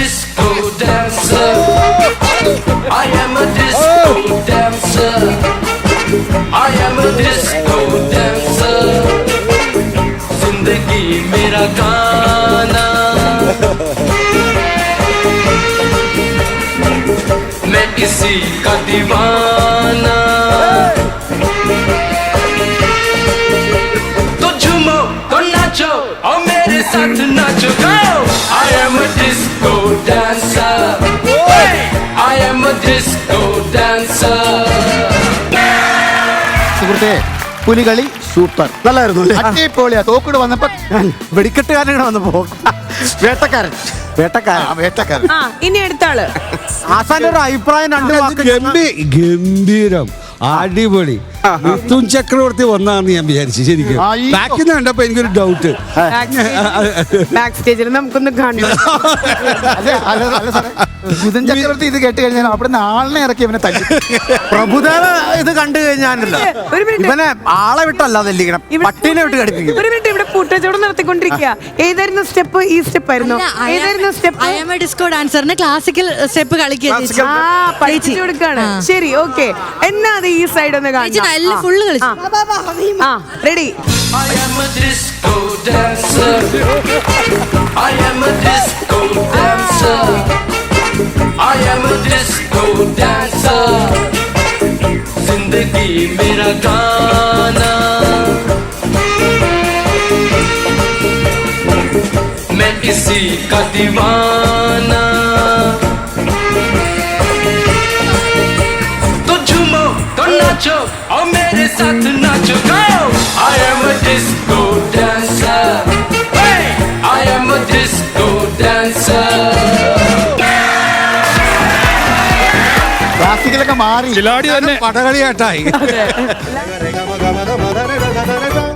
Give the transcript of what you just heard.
disco dancer. I am a disco dancer. I am a disco dancer. ज़िंदगी मेरा गाना मैं इसी का दीवाना तो झूमो तो नाचो और मेरे साथ नाचो गाओ disco dancer. സുഹൃത്തെ പുലികളി സൂപ്പർ. നല്ലായിരുന്നു അല്ലേ? അടിപൊളിയാ. തോക്കൂട് വന്നപ്പോ വെടിക്കെട്ടുകാരനാണ് വന്നപ്പോ. വേട്ടക്കാരൻ. വേട്ടക്കാരൻ. ആ വേട്ടക്കാരൻ. ആ ഇനി എടുത്താൾ ആസാന്റെ ഒരു അഭിപ്രായം രണ്ട് വാക്ക് ഗംഭീരം. അടിപൊളി. ഋതുൻ ചക്രവർത്തി വന്നാന്ന് ഞാൻ വിചാരിച്ചു ശരിക്കും. ബാക്കിൽ നിന്ന് കണ്ടപ്പോ എനിക്കൊരു ഡൗട്ട് ബാക്ക് സ്റ്റേജിൽ നമുക്കൊന്ന് കാണണം മിഥുൻ ചക്രവർത്തി ഇത് കേട്ട് കഴിഞ്ഞാൽ അവിടെ ആളിനെ ഇറക്കി ഇവനെ തല്ലി. പ്രഭുദേവ ഇത് കണ്ടു കഴിഞ്ഞാലല്ലോ. ഇവനെ ആളെ വിട്ടല്ല തല്ലിക്കണം പട്ടീനെ വിട്ട് കടിപ്പിക്കും. ഒരു മിനിറ്റ് ഇവിടെ പൂട്ടച്ചവടം നടത്തിക്കൊണ്ടിരിക്കുക. ഏതായിരുന്നു സ്റ്റെപ്പ് ഈ സ്റ്റെപ്പ് ആയിരുന്നു? ഏതായിരുന്നു step? I am a disco ഡാൻസറിന് classical step കളിക്കുക ശരി ഓക്കെ. എന്നാ അത് ഈ സൈഡ് ഒന്ന് ചേച്ചി നല്ല കാണാം ഫുള്ള് കളിച്ചു ആ ready I am a disco dancer I am a disco dancer I am a disco dancer जिंदगी मेरा गाना मैं इसी का दीवाना start to not to go. I am a disco dancer. Hey! I am a disco dancer. പ്ലാസ്റ്റിക്കിലൊക്കെ മാറി ചിലാടി തന്നെ പടകളിയായിട്ടായി